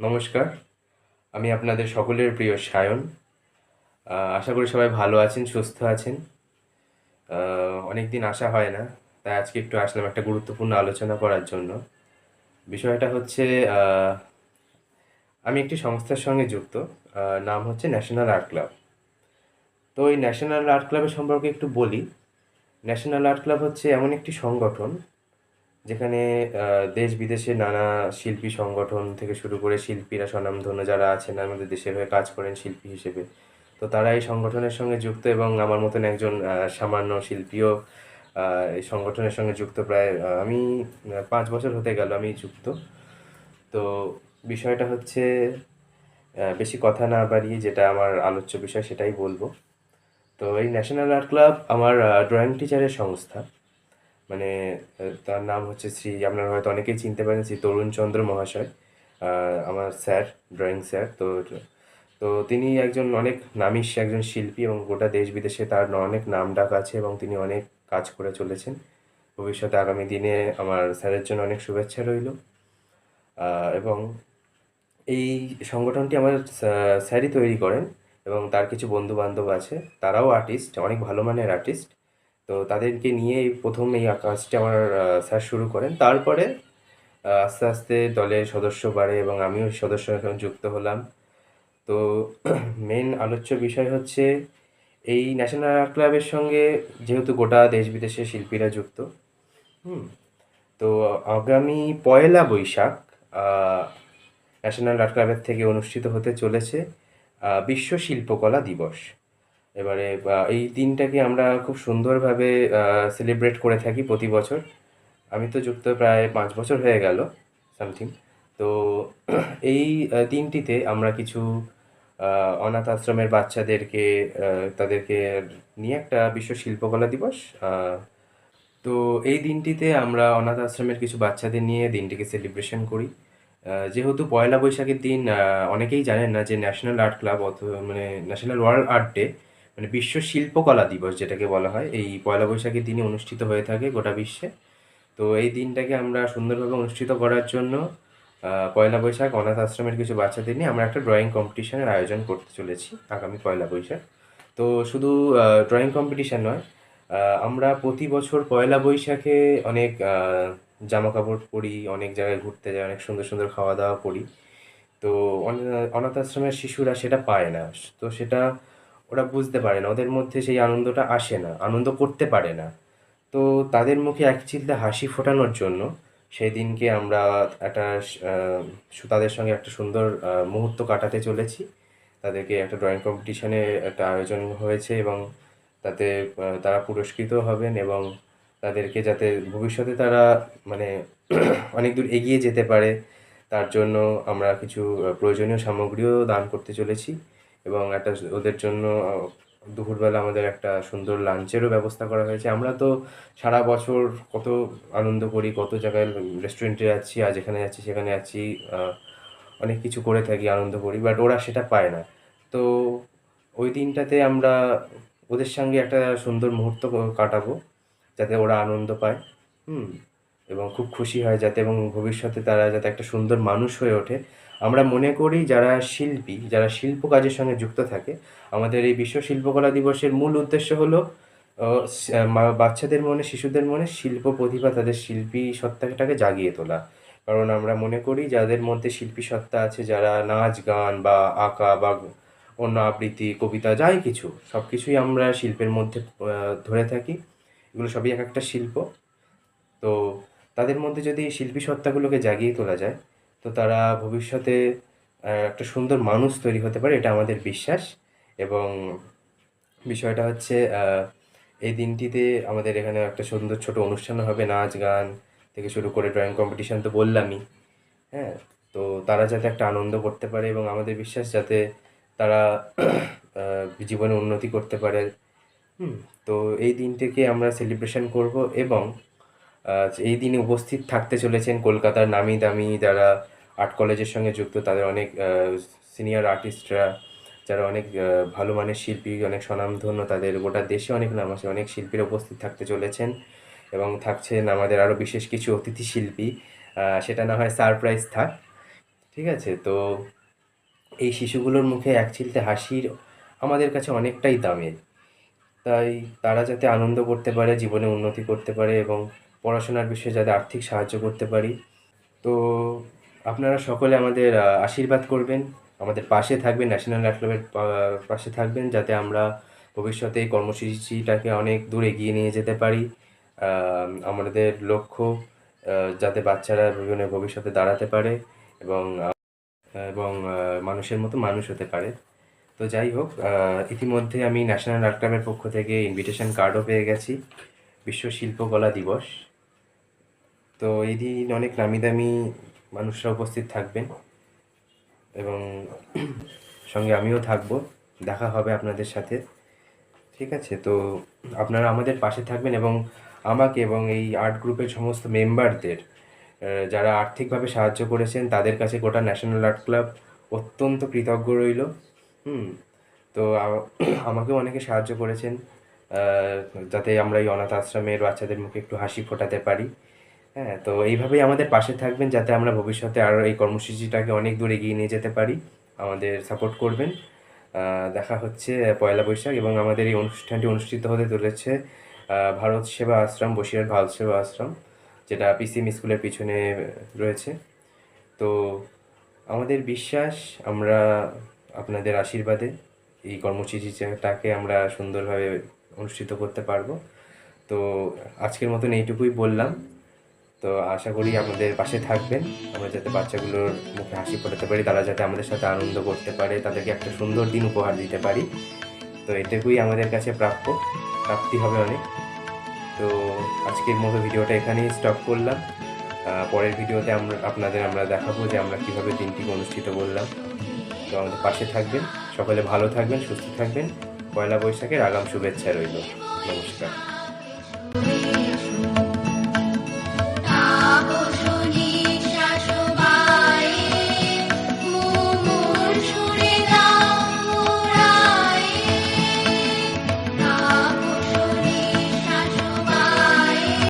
নমস্কার। আমি আপনাদের সকলের প্রিয় সায়ন। আশা করি সবাই ভালো আছেন, সুস্থ আছেন। অনেক দিন আসা হয় না, তাই আজকে একটু আসলাম একটা গুরুত্বপূর্ণ আলোচনা করার জন্য। বিষয়টা হচ্ছে আমি একটি সংস্থার সঙ্গে যুক্ত নাম হচ্ছে ন্যাশনাল আর্ট ক্লাব। তো এই ন্যাশনাল আর্ট ক্লাবের সম্পর্কে একটু বলি। ন্যাশনাল আর্ট ক্লাব হচ্ছে এমন একটি সংগঠন যেখানে দেশ বিদেশে নানা শিল্পী সংগঠন থেকে শুরু করে শিল্পীরা স্বনামধন্য যারা আছেন, আমাদের দেশের হয়ে কাজ করেন শিল্পী হিসেবে। তো তারা এই সংগঠনের সঙ্গে যুক্ত এবং আমার মতন একজন সামান্য শিল্পীও এই সংগঠনের সঙ্গে যুক্ত প্রায় আমি পাঁচ বছর হতে গেল আমি যুক্ত। তো বিষয়টা হচ্ছে বেশি কথা না বাড়িয়ে যেটা আমার আলোচ্য বিষয় সেটাই বলব। তো এই ন্যাশনাল আর্ট ক্লাব আমার ড্রয়িং টিচারের সংস্থা। মানে তার নাম হচ্ছে শ্রী, আপনারা হয়তো অনেকেই চিনতে পারেন, শ্রী তরুণ চন্দ্র মহাশয় আমার স্যার, ড্রয়িং স্যার। তো তো তিনি একজন অনেক নামিশ, একজন শিল্পী এবং গোটা দেশ বিদেশে তার অনেক নাম ডাক আছে এবং তিনি অনেক কাজ করে চলেছেন। ভবিষ্যতে আগামী দিনে আমার স্যারের জন্য অনেক শুভেচ্ছা রইল। এবং এই সংগঠনটি আমার স্যারই তৈরি করেন এবং তার কিছু বন্ধু বান্ধব আছে। তারাও আর্টিস্ট অনেক ভালো মানের আর্টিস্ট তো তাদেরকে নিয়ে প্রথম এই কাজটা আমার স্যার শুরু করেন। তারপরে আস্তে আস্তে দলের সদস্য বাড়ে এবং আমিও সদস্য যুক্ত হলাম। তো মেন আলোচ্য বিষয় হচ্ছে এই ন্যাশনাল আর্ট ক্লাবের সঙ্গে যেহেতু গোটা দেশ বিদেশের শিল্পীরা যুক্ত, হুম, তো আগামী পয়লা বৈশাখ ন্যাশনাল আর্ট ক্লাবের থেকে অনুষ্ঠিত হতে চলেছে বিশ্ব শিল্পকলা দিবস। এবারে এই দিনটাকে আমরা খুব সুন্দরভাবে সেলিব্রেট করে থাকি প্রতি বছর। আমি তো যুক্ত প্রায় পাঁচ বছর হয়ে গেল সামথিং তো এই দিনটিতে আমরা কিছু অনাথ আশ্রমের বাচ্চাদেরকে তাদেরকে নিয়ে একটা বিশ্ব শিল্পকলা দিবস তো এই দিনটিতে আমরা অনাথ আশ্রমের কিছু বাচ্চাদের নিয়ে দিনটিকে সেলিব্রেশন করি। যেহেতু পয়লা বৈশাখের দিন অনেকেই জানেন না যে ন্যাশনাল আর্ট ক্লাব অথবা মানে ন্যাশনাল ওয়ার্ল্ড আর্ট ডে মানে বিশ্ব শিল্পকলা দিবস যেটাকে বলা হয়, এই পয়লা বৈশাখের দিনই অনুষ্ঠিত হয়ে থাকে গোটা বিশ্বে। তো এই দিনটাকে আমরা সুন্দরভাবে অনুষ্ঠিত করার জন্য পয়লা বৈশাখ, অনাথ আশ্রমের কিছু বাচ্চাদের নিয়ে আমরা একটা ড্রয়িং কম্পিটিশনের আয়োজন করতে চলেছি আগামী পয়লা বৈশাখ। তো শুধু ড্রয়িং কম্পিটিশন নয় আমরা প্রতি বছর পয়লা বৈশাখে অনেক জামা কাপড় পরি, অনেক জায়গায় ঘুরতে যাই, অনেক সুন্দর সুন্দর খাওয়া দাওয়া করি। তো অনাথ আশ্রমের শিশুরা সেটা পায় না। তো সেটা ওরা বুঝতে পারে না, ওদের মধ্যে সেই আনন্দটা আসে না, আনন্দ করতে পারে না। তো তাদের মুখে এক চিলতে হাসি ফোটানোর জন্য সেই দিনকে আমরা একটা তাদের সঙ্গে একটা সুন্দর মুহূর্ত কাটাতে চলেছি। তাদেরকে একটা ড্রয়িং কম্পিটিশনে একটা আয়োজন হয়েছে এবং তাতে তারা পুরস্কৃত হবেন এবং তাদেরকে যাতে ভবিষ্যতে তারা মানে অনেক দূর এগিয়ে যেতে পারে, তার জন্য আমরা কিছু প্রয়োজনীয় সামগ্রীও দান করতে চলেছি। এবং একটা ওদের জন্য দুপুরবেলা আমাদের একটা সুন্দর লাঞ্চেরও ব্যবস্থা করা হয়েছে। আমরা তো সারা বছর কত আনন্দ করি, কত জায়গায় রেস্টুরেন্টে যাচ্ছি, আজ এখানে যাচ্ছি, সেখানে যাচ্ছি অনেক কিছু করে থাকি, আনন্দ করি বাট ওরা সেটা পায় না। তো ওই দিনটাতে আমরা ওদের সঙ্গে একটা সুন্দর মুহূর্ত কাটাবো, যাতে ওরা আনন্দ পায়, হুম, এবং খুব খুশি হয় যাতে, এবং ভবিষ্যতে তারা যাতে একটা সুন্দর মানুষ হয়ে ওঠে। আমরা মনে করি যারা শিল্পী, যারা শিল্প কাজের সঙ্গে যুক্ত থাকে, আমাদের এই বিশ্ব শিল্পকলা দিবসের মূল উদ্দেশ্য হলো বাচ্চাদের মনে, শিশুদের মনে শিল্প প্রতিভা, তাদের শিল্পী সত্তাটাকে জাগিয়ে তোলা। কারণ আমরা মনে করি যাদের মধ্যে শিল্পী সত্তা আছে, যারা নাচ, গান বা আঁকা বা অন্য আবৃত্তি, কবিতা, যাই কিছু সব কিছুই আমরা শিল্পের মধ্যে ধরে থাকি। এগুলো সবই এক একটা শিল্প। তো তাদের মধ্যে যদি শিল্পী সত্তাগুলোকে জাগিয়ে তোলা যায় তো তারা ভবিষ্যতে একটা সুন্দর মানুষ তৈরি হতে পারে, এটা আমাদের বিশ্বাস। এবং বিষয়টা হচ্ছে এই দিনটিতে আমাদের এখানে একটা সুন্দর ছোট অনুষ্ঠান হবে, নাচ, গান থেকে শুরু করে ড্রয়িং কম্পিটিশান তো বললামই। হ্যাঁ তো তারা যাতে একটা আনন্দ করতে পারে এবং আমাদের বিশ্বাস যাতে তারা জীবনে উন্নতি করতে পারে। হুম, তো এই দিনটিকে আমরা সেলিব্রেশন করব এবং এই দিনে উপস্থিত থাকতে চলেছেন কলকাতার নামি দামি যারা আর্ট কলেজের সঙ্গে যুক্ত, তাদের অনেক সিনিয়র আর্টিস্টরা যারা অনেক ভালো মানের শিল্পী, অনেক স্বনামধন্য, তাদের গোটা দেশে অনেক নাম আছে, অনেক শিল্পীরা উপস্থিত থাকতে চলেছেন এবং থাকছেন আমাদের আরও বিশেষ কিছু অতিথি শিল্পী সেটা না হয় সারপ্রাইজ থাক, ঠিক আছে? তো এই শিশুগুলোর মুখে এক চিলতে হাসির আমাদের কাছে অনেকটাই দামের তাই তারা যাতে আনন্দ করতে পারে, জীবনে উন্নতি করতে পারে এবং পড়াশোনার বিষয়ে যাতে আর্থিক সাহায্য করতে পারি। তো আপনারা সকলে আমাদের আশীর্বাদ করবেন, আমাদের পাশে থাকবেন ন্যাশনাল আর্ট ক্লাবের পাশে থাকবেন, যাতে আমরা ভবিষ্যতে এই কর্মসূচিটাকে অনেক দূর এগিয়ে নিয়ে যেতে পারি। আমাদের লক্ষ্য যাতে বাচ্চারা বিভিন্ন ভবিষ্যতে দাঁড়াতে পারে এবং এবং মানুষের মতো মানুষ হতে পারে। তো যাই হোক ইতিমধ্যে আমি ন্যাশনাল আর্ট ক্লাবের পক্ষ থেকে ইনভিটেশন কার্ডও পেয়ে গেছি, বিশ্ব শিল্পকলা দিবস। তো এই দিন অনেক নামি দামি মানুষরা উপস্থিত থাকবেন এবং সঙ্গে আমিও থাকব, দেখা হবে আপনাদের সাথে। ঠিক আছে? তো আপনারা আমাদের পাশে থাকবেন এবং আমাকে এবং এই আর্ট গ্রুপের সমস্ত মেম্বারদের যারা আর্থিকভাবে সাহায্য করেছেন, তাদের কাছে গোটা ন্যাশনাল আর্ট ক্লাব অত্যন্ত কৃতজ্ঞ রইল। হুম? তো আমাকেও অনেকে সাহায্য করেছেন যাতে আমরা এই অনাথ আশ্রমের বাচ্চাদের মুখে একটু হাসি ফোটাতে পারি। হ্যাঁ তো এইভাবেই আমাদের পাশে থাকবেন যাতে আমরা ভবিষ্যতে আরও এই কর্মসূচিটাকে অনেক দূর এগিয়ে নিয়ে যেতে পারি। আমাদের সাপোর্ট করবেন। দেখা হচ্ছে পয়লা বৈশাখ এবং আমাদের এই অনুষ্ঠানটি অনুষ্ঠিত হতে চলেছে ভারত সেবা আশ্রম, বসিরহাট ভারত সেবা আশ্রম, যেটা পিসিএম স্কুলের পিছনে রয়েছে। তো আমাদের বিশ্বাস, আমরা আপনাদের আশীর্বাদে এই কর্মসূচিটাকে আমরা সুন্দরভাবে অনুষ্ঠিত করতে পারব। তো আজকের মতন এইটুকুই বললাম। তো আশা করি আমাদের পাশে থাকবেন। আমরা যাতে বাচ্চাগুলোর মুখে হাসি ফোটাতে পারি, তারা যাতে আমাদের সাথে আনন্দ করতে পারে, তাদেরকে একটা সুন্দর দিন উপহার দিতে পারি। তো এটুকুই আমাদের কাছে প্রাপ্য। প্রাপ্তি হবে অনেক। তো আজকের মতো ভিডিওটা এখানেই স্টপ করলাম। পরের ভিডিওতে আমরা আপনাদের আমরা দেখাবো যে আমরা কীভাবে দিনটিকে অনুষ্ঠিত করলাম। তো আমাদের পাশে থাকবেন। সকলে ভালো থাকবেন, সুস্থ থাকবেন। পয়লা বৈশাখের আগাম শুভেচ্ছা রইল। নমস্কার।